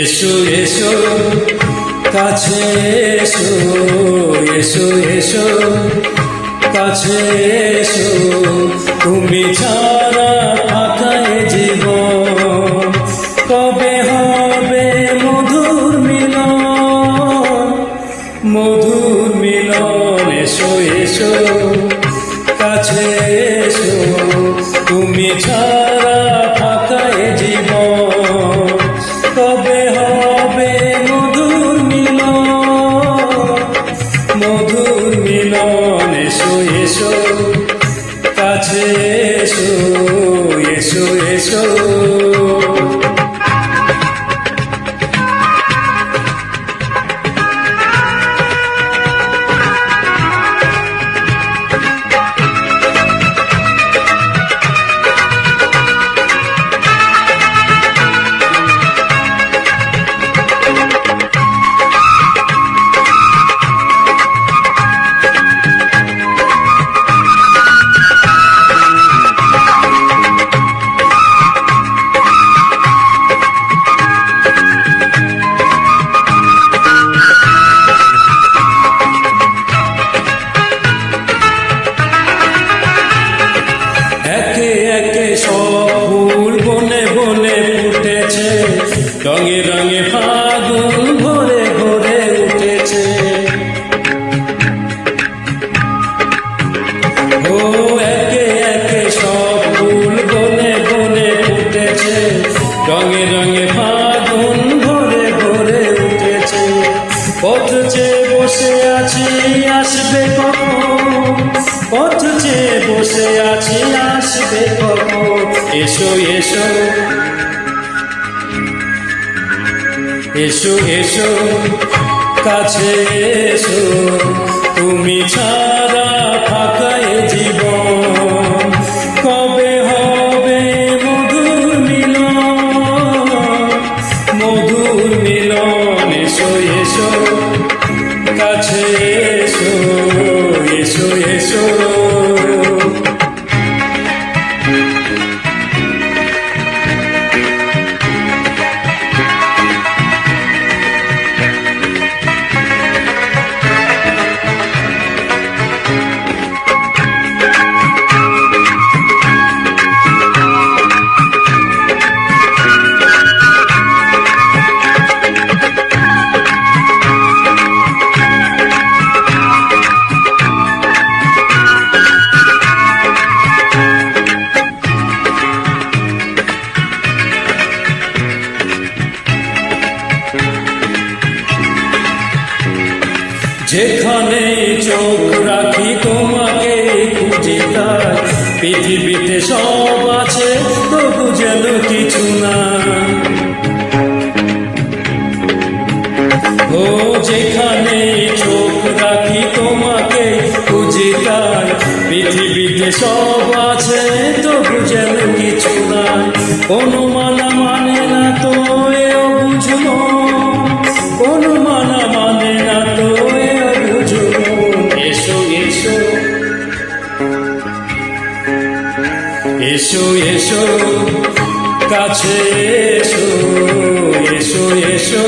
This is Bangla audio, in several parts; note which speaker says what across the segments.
Speaker 1: এসো এসো, কাছে এসো এসো এসো, কাছে এসো, তুমি ছাড়া ফাঁকায় জীবন। কবে হবে মধুর মিলন? মধুর মিলন, এসো এসো, কাছে এসো, তুমি ছাড়া এসো এসো এসো পথ চেয়ে বসে আছি, আসবে কখন পথ চেয়ে বসে আছি, আসবে কখন এসো এসো। এসো এসো। কাছে এসো। তুমি ছাড়া যেখানে চোখ রাখি তোমাকে খুঁজে তাই। পৃথিবীতে সব আছে, তবু যেন কিছু না। ও যেখানে চোখ এসো এসো কাছে এসো এসো এসো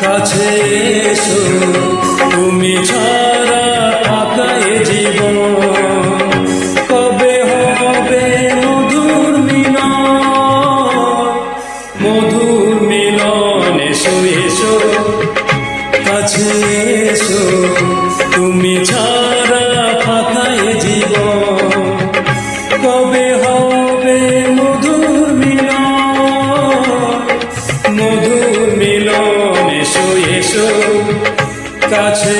Speaker 1: কাছে এসো। তুমি ছাড়া আপনার জীবন কাছে